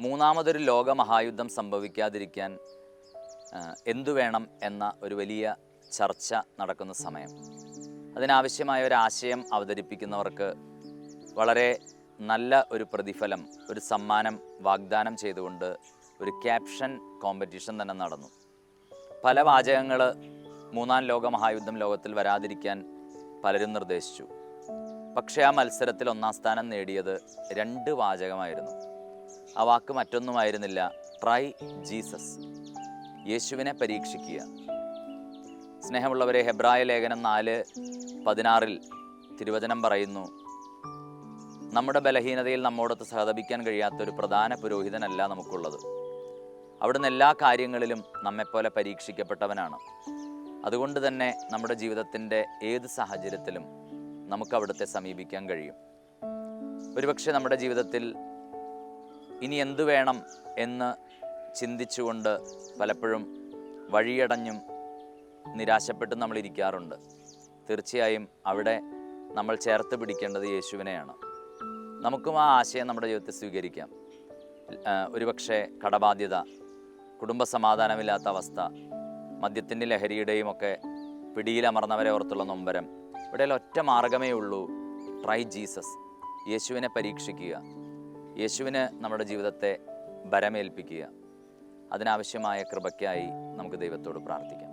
മൂന്നാമതൊരു ലോകമഹായുദ്ധം സംഭവിക്കാതിരിക്കാൻ എന്തു വേണം എന്ന ഒരു വലിയ ചർച്ച നടക്കുന്ന സമയം. അതിനാവശ്യമായ ഒരു ആശയം അവതരിപ്പിക്കുന്നവർക്ക് വളരെ നല്ല ഒരു പ്രതിഫലം ഒരു സമ്മാനം വാഗ്ദാനം ചെയ്തുകൊണ്ട് ഒരു ക്യാപ്ഷൻ കോമ്പറ്റീഷൻ തന്നെ നടന്നു. പല വാചകങ്ങൾ മൂന്നാം ലോക മഹായുദ്ധം ലോകത്തിൽ വരാതിരിക്കാൻ പലരും നിർദ്ദേശിച്ചു. പക്ഷേ ആ മത്സരത്തിൽ ഒന്നാം സ്ഥാനം നേടിയത് രണ്ട് വാചകമായിരുന്നു. ആ വാക്ക് മറ്റൊന്നുമായിരുന്നില്ല. ട്രൈ ജീസസ് യേശുവിനെ പരീക്ഷിക്കുക. സ്നേഹമുള്ളവരെ ഹെബ്രായ ലേഖനം നാല് പതിനാറിൽ തിരുവചനം പറയുന്നു നമ്മുടെ ബലഹീനതയിൽ നമ്മോടൊത്ത് സഹതപിക്കാൻ കഴിയാത്ത ഒരു പ്രധാന പുരോഹിതനല്ല നമുക്കുള്ളത്. അവിടുന്ന് എല്ലാ കാര്യങ്ങളിലും നമ്മെപ്പോലെ പരീക്ഷിക്കപ്പെട്ടവനാണ്. അതുകൊണ്ട് തന്നെ നമ്മുടെ ജീവിതത്തിന്റെ ഏത് സാഹചര്യത്തിലും നമുക്ക് അവിടുത്തെ സമീപിക്കാൻ കഴിയും. ഒരുപക്ഷെ നമ്മുടെ ജീവിതത്തിൽ ഇനി എന്തു വേണം എന്ന് ചിന്തിച്ചുകൊണ്ട് പലപ്പോഴും വഴിയടഞ്ഞും നിരാശപ്പെട്ടും നമ്മൾ ഇരിക്കാറുണ്ട്. തീർച്ചയായും അവിടെ നമ്മൾ ചേർത്ത് പിടിക്കേണ്ടത് യേശുവിനെയാണ്. നമുക്കും ആ ആശയം നമ്മുടെ ജീവിതത്തിൽ സ്വീകരിക്കാം. ഒരുപക്ഷെ കടബാധ്യത കുടുംബ സമാധാനമില്ലാത്ത അവസ്ഥ മദ്യത്തിന്റെ ലഹരിയുടെയും ഒക്കെ പിടിയിലമർന്നവരെ ഓർത്തുള്ള നൊമ്പരം ഇവിടെയുള്ള ഒറ്റ മാർഗമേ ഉള്ളൂ. Try Jesus. യേശുവിനെ പരീക്ഷിക്കുക. യേശുവിന് നമ്മുടെ ജീവിതത്തെ ബരമേൽപ്പിക്കുക അതിനാവശ്യമായ കൃപയ്ക്കായി നമുക്ക് ദൈവത്തോട് പ്രാർത്ഥിക്കാം.